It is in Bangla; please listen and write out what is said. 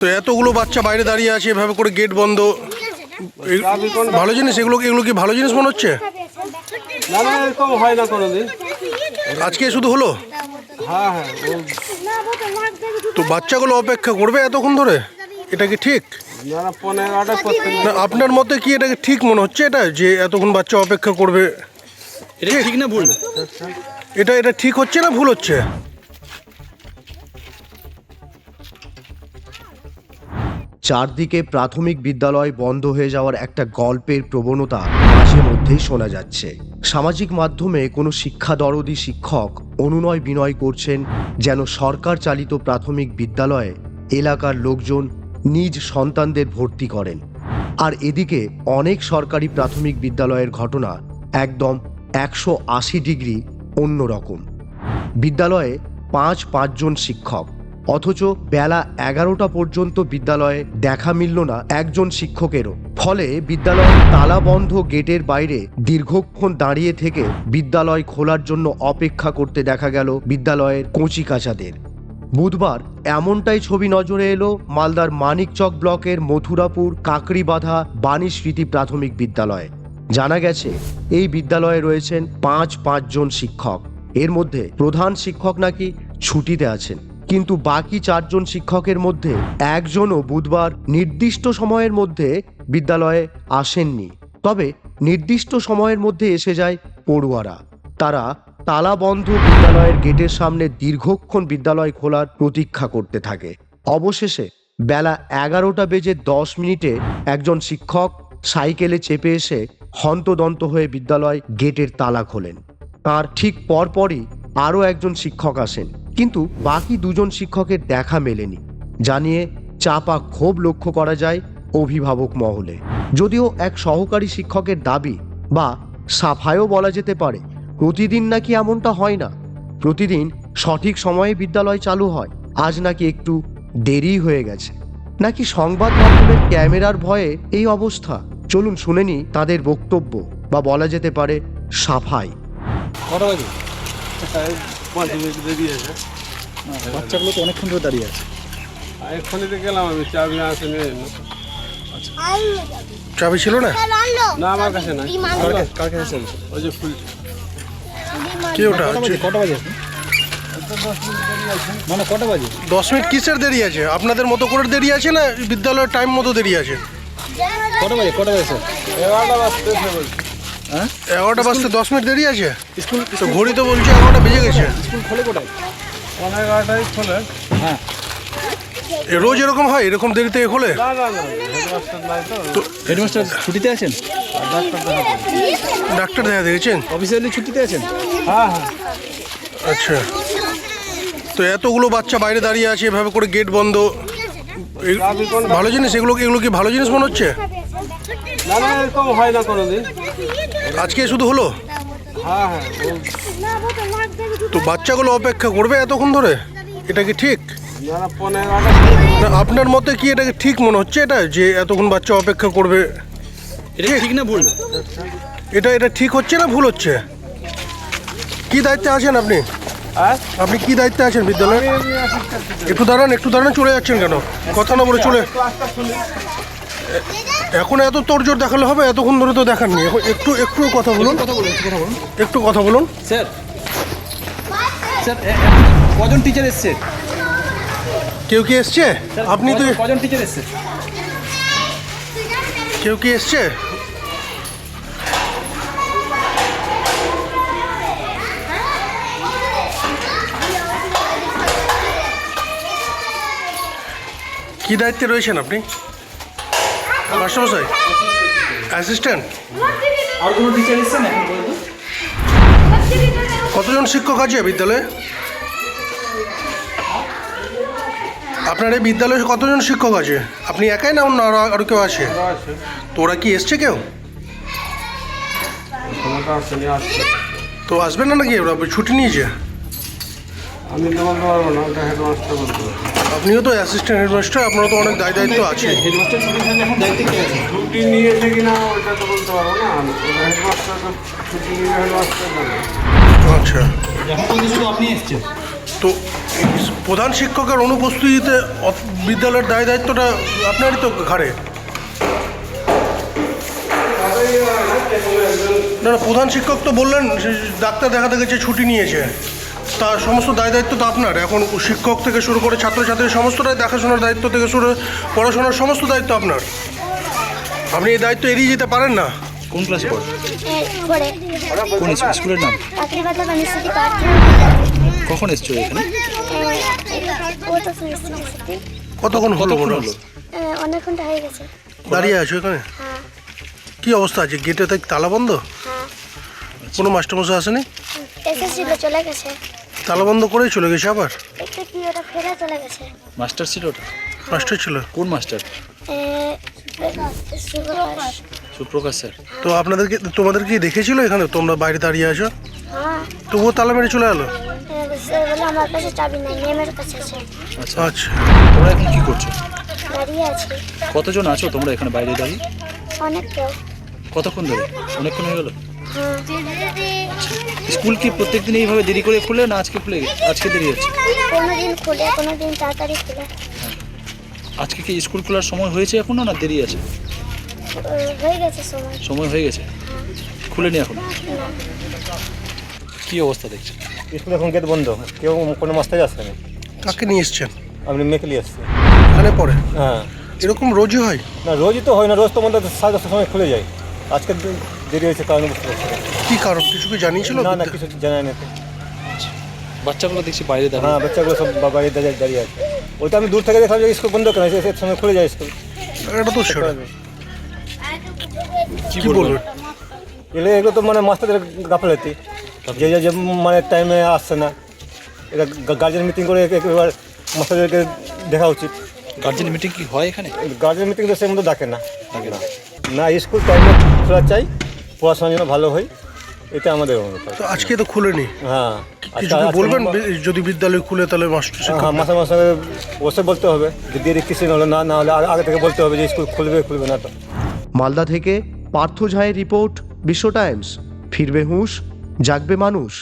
তো এতগুলো বাচ্চা বাইরে দাঁড়িয়ে আছে এভাবে করে গেট বন্ধ। ভালো জিনিস এগুলো এগুলো কি ভালো জিনিস মনে হচ্ছে? না না এরকম হয় না কোনোদিন আজকে শুধু হলো? হ্যাঁ হ্যাঁ তো বাচ্চাগুলো অপেক্ষা করবে এতক্ষণ ধরে? এটা কি ঠিক? না আপনার মতে কি এটা কি ঠিক মনে হচ্ছে এটা যে এতক্ষণ বাচ্চা অপেক্ষা করবে? এটা ঠিক না ভুল? এটা এটা ঠিক হচ্ছে না ভুল হচ্ছে? চারদিকে প্রাথমিক বিদ্যালয় বন্ধ হয়ে যাওয়ার একটা গল্পের প্রবণতা মাঝে মধ্যেই শোনা যাচ্ছে। সামাজিক মাধ্যমে কোনো শিক্ষা দরদি শিক্ষক অনুনয় বিনয় করছেন যেন সরকার চালিত প্রাথমিক বিদ্যালয়ে এলাকার লোকজন নিজ সন্তানদের ভর্তি করেন। আর এদিকে অনেক সরকারি প্রাথমিক বিদ্যালয়ের ঘটনা একদম একশো আশি ডিগ্রি অন্যরকম বিদ্যালয়ে পাঁচ পাঁচজন শিক্ষক অথচ বেলা এগারোটা পর্যন্ত বিদ্যালয়ে দেখা মিলল না একজন শিক্ষকেরও। ফলে বিদ্যালয়ের তালাবন্ধ গেটের বাইরে দীর্ঘক্ষণ দাঁড়িয়ে থেকে বিদ্যালয় খোলার জন্য অপেক্ষা করতে দেখা গেল বিদ্যালয়ের কচিকাচাদের। বুধবার এমনটাই ছবি নজরে এলো মালদার মানিকচক ব্লকের মথুরাপুর কাকড়িবাঁধা বাণী স্মৃতি প্রাথমিক বিদ্যালয়ে। জানা গেছে, এই বিদ্যালয়ে রয়েছেন পাঁচ পাঁচজন শিক্ষক। এর মধ্যে প্রধান শিক্ষক নাকি ছুটিতে আছেন। কিন্তু বাকি চারজন শিক্ষকের মধ্যে একজনও বুধবার নির্দিষ্ট সময়ের মধ্যে বিদ্যালয়ে আসেননি। তবে নির্দিষ্ট সময়ের মধ্যে এসে যায় পড়ুয়ারা। তারা তালাবন্ধ বিদ্যালয়ের গেটের সামনে দীর্ঘক্ষণ বিদ্যালয় খোলার প্রতীক্ষা করতে থাকে। অবশেষে বেলা এগারোটা বেজে দশ মিনিটে একজন শিক্ষক সাইকেলে চেপে এসে হন্তদন্ত হয়ে বিদ্যালয় গেটের তালা খোলেন। তার ঠিক পরপরই আরও একজন শিক্ষক আসেন। কিন্তু বাকি দুজন শিক্ষকের দেখা মেলেনি। জানিয়ে চাপা ক্ষোভ লক্ষ্য করা যায় অভিভাবক মহলে। যদিও এক সহকারী শিক্ষকের দাবি বা সাফায়ও বলা যেতে পারে, প্রতিদিন নাকি এমনটা হয় না। প্রতিদিন সঠিক সময়ে বিদ্যালয় চালু হয়। আজ নাকি একটু দেরি হয়ে গেছে। নাকি সংবাদ মাধ্যমের ক্যামেরার ভয়ে এই অবস্থা? চলুন শুনে নি তাদের বক্তব্য বা বলা যেতে পারে সাফাই। বাচ্চাগুলো তো অনেকক্ষণ ধরে দাঁড়িয়ে আছে। আর এক্ষুনি তো গেলাম আমি চাবি আসেনি চাবি ছিল না? না আমার কাছে নাই। কার কাছে ওই যে ফুল কি ওটা? কটা বাজে? কটা বাজে মানে কটা বাজে? দশ মিনিট কিসের দেরি আছে? আপনাদের মতো করে দেরি আছে না বিদ্যালয়ের টাইম মতো দেরি আছে? কটা বাজে? কটা বাজে স্যার এগারোটা বাজতে বলছি। হ্যাঁ? এগারোটা বাজতে দশ মিনিট দেরি আছে? স্কুল তো ঘড়ি তো বলছে এগারোটা বেজে গেছে। স্কুল খোলে কোটায় এগারোটাই খোলে। হ্যাঁ। রোজ এরকম হয়? এরকম দেরিতে খোলে? না না না হেডমাস্টার তো। হেডমাস্টার ছুটিতে আছেন? ডাক্তার দেখা দেখেছেন অফিসিয়ালি ছুটিতে আছেন? হ্যাঁ হ্যাঁ। আচ্ছা। তো এতগুলো বাচ্চা বাইরে দাঁড়িয়ে আছে এভাবে করে গেট বন্ধ। এই- ভালো জিনিস? এগুলো এগুলো কি ভালো জিনিস মনে হচ্ছে? না না এরকম হয় না কোনোদিন। আজকে শুধু হলো? হ্যাঁ হ্যাঁ তো বাচ্চাগুলো অপেক্ষা করবে এতক্ষণ ধরে? এটা কি ঠিক? না আপনার মতে কি এটাকে ঠিক মনে হচ্ছে এটা যে এতক্ষণ বাচ্চা অপেক্ষা করবে? এটা ঠিক না ভুল? এটা এটা ঠিক হচ্ছে না ভুল হচ্ছে? কি দায়িত্বে আছেন আপনি? হ্যাঁ? আপনি কি দায়িত্বে আছেন বিদ্যালয়ে? একটু দাঁড়ান একটু দাঁড়ান চলে যাচ্ছেন কেন? কথা না বলে চলে এখন এত তোরজোর দেখালে হবে এতক্ষণ ধরে তো দেখার দেখাননি। এখন একটু একটু কথা বলুন। কথা বলুন একটু কথা বলুন। একটু কথা বলুন। স্যার স্যার কজন টিচার এসছে? কেউ কি এসছে? আপনি তো কজন টিচার এসছে? কেউ কি এসছে? কি দায়িত্বে রয়েছেন আপনি? মাস্টারমশাই অ্যাসিস্ট্যান্ট আর কোনো টিচার এসছেন এখন পর্যন্ত কতজন শিক্ষক আছে বিদ্যালয়ে? আপনার এই বিদ্যালয়ে কতজন শিক্ষক আছে? আপনি একাই না অন্য আরও আরও কেউ আছে? তো ওরা কি এসছে কেউ? তো আসবে। না নাকি? ওরা ছুটি নিয়েছে। আমি তো বলতে পারব না ওটা হেডমাস্টার বলতে পারব। আপনিও তো অ্যাসিস্ট্যান্ট হেডমাস্টার আপনারও তো অনেক দায় দায়িত্ব আছে। হেডমাস্টার ছুটি থাকলে এখন দায়িত্বে কে আছে? ছুটি নিয়েছে কিনা ওটা তো বলতে পারব না হেডমাস্টার তো ছুটি নিয়ে হেডমাস্টার আচ্ছা। এখন পর্যন্ত শুধু আপনি এসছেন। তো প্রধান শিক্ষকের অনুপস্থিতিতে বিদ্যালয়ের দায় দায়িত্বটা আপনারই তো ঘাড়ে? না না প্রধান শিক্ষক তো বললেন ডাক্তার দেখাতে গেছে ছুটি নিয়েছে। তার সমস্ত দায় দায়িত্ব তো আপনার। এখন শিক্ষক থেকে শুরু করে ছাত্রছাত্রীর সমস্তটাই দেখাশোনার দায়িত্ব থেকে শুরু করে পড়াশোনার সমস্ত দায়িত্ব আপনার। আপনি এই দায়িত্ব এড়িয়ে যেতে পারেন না? কোন ক্লাসে পড়ো? পরে কোন স্কুলের নাম? কখন এসছো এখানে? তো কতক্ষণ হলো কতক্ষণ মনে হলো? অনেক ঘণ্টা হয়ে গেছে। দাঁড়িয়ে আছো এখানে? হ্যাঁ। কি অবস্থা? আছে গেটে তাই তালা বন্ধ? হ্যাঁ। কোনো মাস্টারমশাই আসেনি? এসেছিল চলে গেছে। তালা বন্ধ করেই চলে গেছে আবার? একটু কি ওটা ফেরা চলে গেছে? মাস্টার ছিল ওটা। মাস্টার ছিল? কোন মাস্টার? সুপ্রকাশ। স্যার। তো আপনাদেরকে তোমাদের কি দেখেছিল এখানে? তোমরা বাইরে দাঁড়িয়ে আছো? হ্যাঁ। তবুও তালা মেরে চলে গেলো এ, সে বলে আমার কাছে চাবি নেই ম্যামের কাছে আছে। আচ্ছা। আচ্ছা। তোমরা এখন কি করছ? দাঁড়িয়ে আছি। কতজন আছো তোমরা এখানে বাইরে দাঁড়িয়ে? অনেক কেউ। কতক্ষণ ধরে? অনেকক্ষণ হয়ে গেল? হ্যাঁ স্কুল কি প্রত্যেকদিন এইভাবে দেরি করে খুলে না আজকে খুলে আজকে দেরি হচ্ছে। কোনো দিন খুলে কোনো দিন তাড়াতাড়ি খুলে। আজকে কি স্কুল খোলার সময় হয়েছে এখনও না দেরি আছে? হয়ে গেছে সময়। সময় হয়ে গেছে? খুলেনি এখন? কি অবস্থা দেখছেন? স্কুল এখন গেট বন্ধ। কেউ কোনো মাস্টারই আসছে না কাকে নিয়ে এসছেন? আপনি মেয়েকে নিয়ে আসছে এখানে পড়ে? হ্যাঁ। এরকম রোজই হয়? না রোজই তো হয় না। রোজ তো আমাদের সাড়ে দশটার সময় খুলে যায়। আজকে দেরি হয়েছে কারণে বুঝতে পারছি। কি কারণ? কিছু কি জানিয়েছিল না না কিছু জানাই না তো। বাচ্চাগুলো দেখছি বাইরে দাঁড়িয়ে। হ্যাঁ বাচ্চাগুলো সব বাইরে দাঁড়িয়ে দাঁড়িয়ে আছে। ওইটা আমি দূর থেকে দেখলাম যে স্কুল বন্ধ কেন এর সময় খুলে যায় স্কুল। এটা তো সেটা কি বলবেন বলবেন এগুলো তো মানে মাস্টারদের গাফলাতি। যে যে- যে মানে টাইমে আসছে না এটা গার্জেন মিটিং করে একে- এবার মাস্টারদেরকে দেখা উচিত। গার্জেন মিটিং কি হয় এখানে? গার্জেন মিটিং তো সে মতো ডাকে না। ডাকে না। না স্কুল টাইমে খোলা চাই পড়াশোনার জন্য ভালো হয় এটা আমাদের অনুরোধ। তো আজকে তো খুলেনি। হ্যাঁ কিছু কি বলবেন যদি বিদ্যালয় খুলে তাহলে মাস্টার হ্যাঁ মাসে মাসে বসে বলতে হবে। যে দেরি কিছু হলো না না হলে আগে থেকে বলতে হবে যে স্কুল খুলবে খুলবে না তো। মালদা থেকে পার্থ ঝায়ের রিপোর্ট বিশ্ব টাইমস। ফিরবে হুঁশ জাগবে মানুষ।